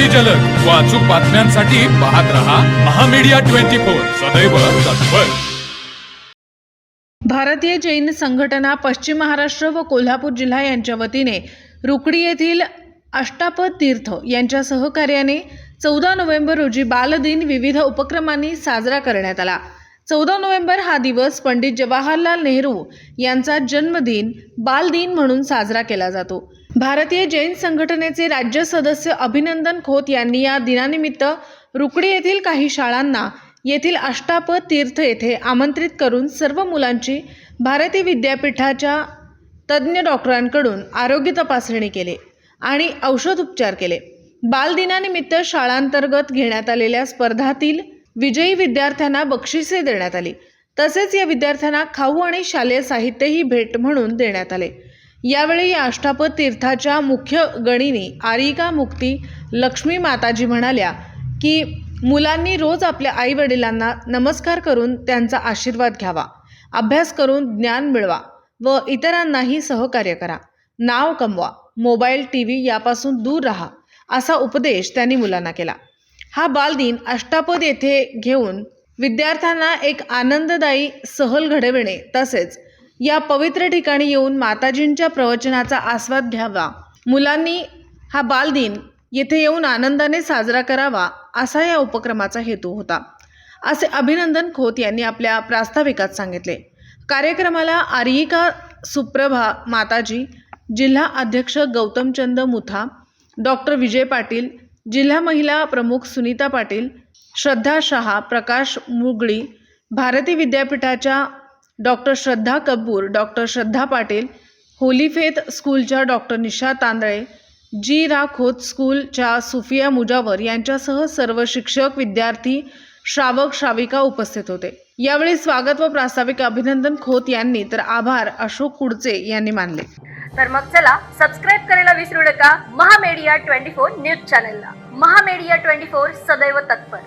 अगदी जलद. व अचूक बातम्यांसाठी पाहत रहा महामीडिया ट्वेंटी फोर. सदैव तत्पर. भारतीय जैन संघटना पश्चिम महाराष्ट्र व कोल्हापूर जिल्हा यांच्या वतीने रुकडी येथील अष्टापद तीर्थ यांच्या सहकार्याने चौदा नोव्हेंबर रोजी बालदिन विविध उपक्रमांनी साजरा करण्यात आला. चौदा नोव्हेंबर हा दिवस पंडित जवाहरलाल नेहरू यांचा जन्मदिन बालदिन म्हणून साजरा केला जातो. भारतीय जैन संघटनेचे राज्य सदस्य अभिनंदन खोत यांनी या दिनानिमित्त रुकडी येथील काही शाळांना येथील अष्टापद तीर्थ येथे आमंत्रित करून सर्व मुलांची भारतीय विद्यापीठाच्या तज्ज्ञ डॉक्टरांकडून आरोग्य तपासणी केली आणि औषधोपचार केले. बालदिनानिमित्त शाळांतर्गत घेण्यात आलेल्या स्पर्धातील विजयी विद्यार्थ्यांना बक्षिसे देण्यात आली. तसेच या विद्यार्थ्यांना खाऊ आणि शालेय साहित्यही भेट म्हणून देण्यात आले. यावेळी या अष्टापद तीर्थाच्या मुख्य गणिनी आरिका मुक्ती लक्ष्मी माताजी म्हणाल्या की मुलांनी रोज आपल्या आई वडिलांना नमस्कार करून त्यांचा आशीर्वाद घ्यावा. अभ्यास करून ज्ञान मिळवा व इतरांनाही सहकार्य करा. नाव कमवा. मोबाईल टी व्ही यापासून दूर राहा असा उपदेश त्यांनी मुलांना केला. हा बालदिन अष्टापद येथे घेऊन विद्यार्थ्यांना एक आनंददायी सहल घडविणे तसेच या पवित्र ठिकाणी येऊन माताजींच्या प्रवचनाचा आस्वाद घ्यावा. मुलांनी हा बालदिन येथे येऊन आनंदाने साजरा करावा असा या उपक्रमाचा हेतू होता. असे अभिनंदन खोत यांनी आपल्या प्रास्ताविकात सांगितले. कार्यक्रमाला आर्यिका सुप्रभा माताजी जिल्हा अध्यक्ष गौतमचंद मुथा डॉक्टर विजय पाटील जिल्हा महिला प्रमुख सुनीता पाटील श्रद्धा शहा प्रकाश मुगळी भारती विद्यापीठाच्या doctor Shraddha Kapoor doctor Shraddha Patil holy faith स्कूलच्या डॉक्टर निशा तांदळे जी रा खोत स्कूलच्या सुफिया मुजावर यांच्यासह सर्व शिक्षक विद्यार्थी श्रावक श्राविका उपस्थित होते. यावेळी स्वागत व प्रास्ताविक अभिनंदन खोत यांनी तर आभार अशोक कुडचे यांनी मानले. तर मग चला सबस्क्राईब करायला विसरू नका. महामेडिया ट्वेंटी फोर न्यूज चॅनलला. महामेडिया ट्वेंटी फोर सदैव तत्पर.